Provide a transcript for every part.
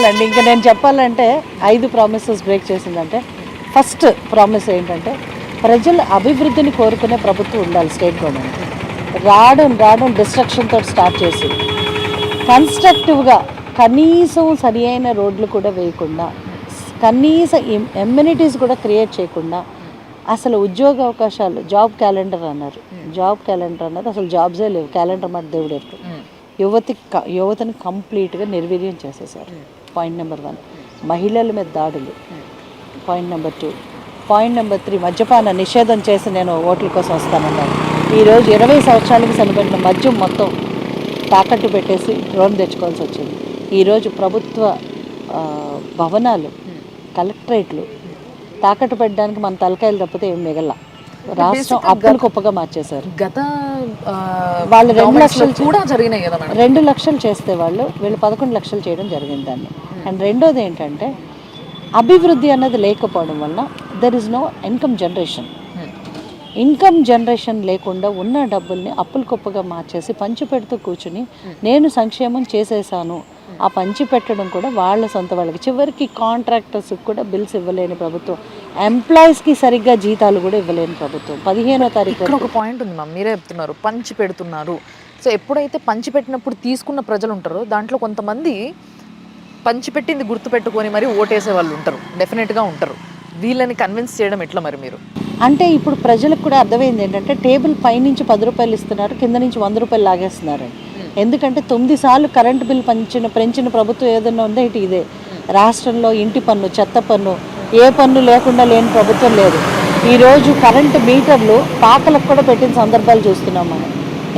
చాలండి ఇంకా నేను చెప్పాలంటే ఐదు ప్రామిసెస్ బ్రేక్ చేసిందంటే ఫస్ట్ ప్రామిస్ ఏంటంటే ప్రజల అభివృద్ధిని కోరుకునే ప్రభుత్వం ఉండాలి స్టేట్ గవర్నమెంట్ రావడం రావడం డిస్ట్రక్షన్తో స్టార్ట్ చేసి కన్స్ట్రక్టివ్గా కనీసం సరి అయిన రోడ్లు కూడా వేయకుండా కనీస ఎమ్యూనిటీస్ కూడా క్రియేట్ చేయకుండా అసలు ఉద్యోగ అవకాశాలు జాబ్ క్యాలెండర్ అన్నారు. జాబ్ క్యాలెండర్ అన్నది అసలు జాబ్సే లేవు. క్యాలెండర్ మాట దేవుడు ఎరుకు. యువతి క- యువతని కంప్లీట్గా నిర్వీర్యం చేసేసారు. Point number one. మహిళల మీద దాడులు. Point number two. Point number three మద్యపాన నిషేధం చేసి నేను ఓట్ల కోసం వస్తానన్నాను ఈరోజు ఇరవై సంవత్సరాలకి సరిపడిన మద్యం మొత్తం తాకట్టు పెట్టేసి డ్రోన్ తెచ్చుకోవాల్సి వచ్చింది. ఈరోజు ప్రభుత్వ భవనాలు కలెక్టరేట్లు తాకట్టు పెట్టడానికి మన తలకాయలు తప్పితే ఏం మిగల రాష్ట్రం అప్పులు కుప్పగా మార్చేశారు. గత వాళ్ళు రెండు లక్షలు కూడా జరిగినాయి కదా మేడం. రెండు లక్షలు చేస్తే వాళ్ళు వీళ్ళు పదకొండు లక్షలు చేయడం జరిగింది దాన్ని. అండ్ రెండోది ఏంటంటే అభివృద్ధి అన్నది లేకపోవడం వల్ల there is no income generation income generation లేకుండా ఉన్న డబ్బుల్ని అప్పులు కుప్పగా మార్చేసి పంచి పెడుతూ కూర్చుని నేను సంక్షేమం చేసేసాను ఆ పంచి పెట్టడం కూడా వాళ్ళ సొంత వాళ్ళకి. చివరికి కాంట్రాక్టర్స్ కూడా బిల్స్ ఇవ్వలేని ప్రభుత్వం. ఎంప్లాయీస్కి సరిగ్గా జీతాలు కూడా ఇవ్వలేని ప్రభుత్వం. పదిహేనో తారీఖు ఒక పాయింట్ ఉంది మ్యామ్ మీరే చెప్తున్నారు. పంచి పెడుతున్నారు. సో ఎప్పుడైతే పంచి పెట్టినప్పుడు తీసుకున్న ప్రజలు ఉంటారో దాంట్లో కొంతమంది పంచి పెట్టింది గుర్తు పెట్టుకొని మరి ఓటేసే వాళ్ళు ఉంటారు. డెఫినెట్గా ఉంటారు. వీళ్ళని కన్విన్స్ చేయడం ఎట్లా మరి మీరు? అంటే ఇప్పుడు ప్రజలకు కూడా అర్థమైంది ఏంటంటే టేబుల్ పైనుంచి పది రూపాయలు ఇస్తున్నారు కింద నుంచి వంద రూపాయలు లాగేస్తున్నారు ఎందుకంటే తొమ్మిది సార్లు కరెంటు బిల్ పెంచిన పెంచిన ప్రభుత్వం ఏదైనా ఉందో? ఇటు ఇదే. రాష్ట్రంలో ఇంటి పన్ను చెత్త పన్ను ఏ పన్ను లేకుండా లేని ప్రభుత్వం లేదు. ఈరోజు కరెంటు మీటర్లు పాకలకు కూడా పెట్టిన సందర్భాలు చూస్తున్నాం మనం.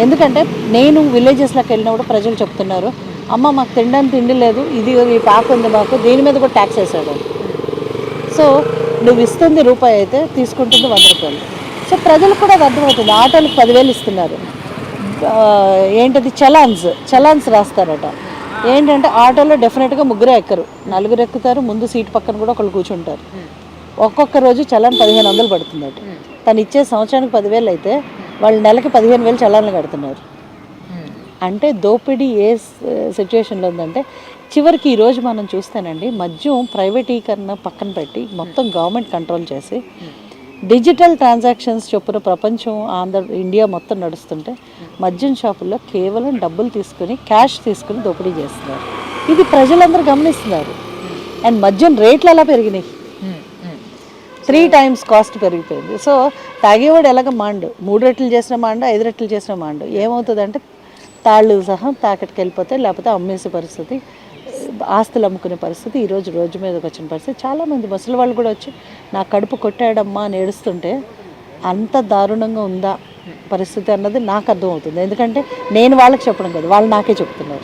ఎందుకంటే నేను విలేజెస్లోకి వెళ్ళినప్పుడు ప్రజలు చెప్తున్నారు అమ్మ మాకు తినడానికి తిండి లేదు ఇది ఈ పాక ఉంది మాకు దీని మీద కూడా ట్యాక్స్ వేసాడు సో నువ్వు ఇస్తుంది రూపాయి అయితే తీసుకుంటుంది వంద రూపాయలు. సో ప్రజలకు కూడా అర్థమవుతుంది. ఆటోలకు పదివేలు ఇస్తున్నారు. ఏంటది? చలాన్స్. చలాన్స్ రాస్తారట. ఏంటంటే ఆటోలో డెఫినెట్గా ముగ్గురే ఎక్కరు. నలుగురు ఎక్కుతారు ముందు సీట్ పక్కన కూడా ఒకళ్ళు కూర్చుంటారు. ఒక్కొక్క రోజు చలాన్ పదిహేను వందలు పడుతుందట. తను ఇచ్చే సంవత్సరానికి పదివేలు అయితే వాళ్ళు నెలకి పదిహేను వేలు చలాన్లు కడుతున్నారు. అంటే దోపిడీ ఏ సిచ్యువేషన్లో ఉందంటే చివరికి ఈరోజు మనం చూస్తేనండి మద్యం ప్రైవేటీకరణ పక్కన పెట్టి మొత్తం గవర్నమెంట్ కంట్రోల్ చేసి డిజిటల్ ట్రాన్సాక్షన్స్ చొప్పున ప్రపంచం ఆంధ్ర ఇండియా మొత్తం నడుస్తుంటే మద్యం షాపుల్లో కేవలం డబ్బులు తీసుకుని క్యాష్ తీసుకుని దోపిడీ చేస్తున్నారు. ఇది ప్రజలందరూ గమనిస్తున్నారు. అండ్ మద్యం రేట్లు అలా పెరిగినాయి. త్రీ టైమ్స్ కాస్ట్ పెరిగిపోయింది. సో తాగేవాడు ఎలాగ మాండు? మూడు రెట్లు చేసిన మాండు ఐదు రెట్లు చేసిన మాండు. ఏమవుతుందంటే తాళ్ళు సహా తాకట్కి వెళ్ళిపోతాయి లేకపోతే అమ్మేసే పరిస్థితి. ఆస్తులు అమ్ముకునే పరిస్థితి ఈరోజు రోజు మీదకి వచ్చిన పరిస్థితి. చాలామంది ముసలి వాళ్ళు కూడా వచ్చి నా కడుపు కొట్టాడమ్మా అని ఏడుస్తుంటే అంత దారుణంగా ఉందా పరిస్థితి అన్నది నాకు అర్థమవుతుంది. ఎందుకంటే నేను వాళ్ళకి చెప్పడం కాదు వాళ్ళు నాకే చెప్తున్నారు.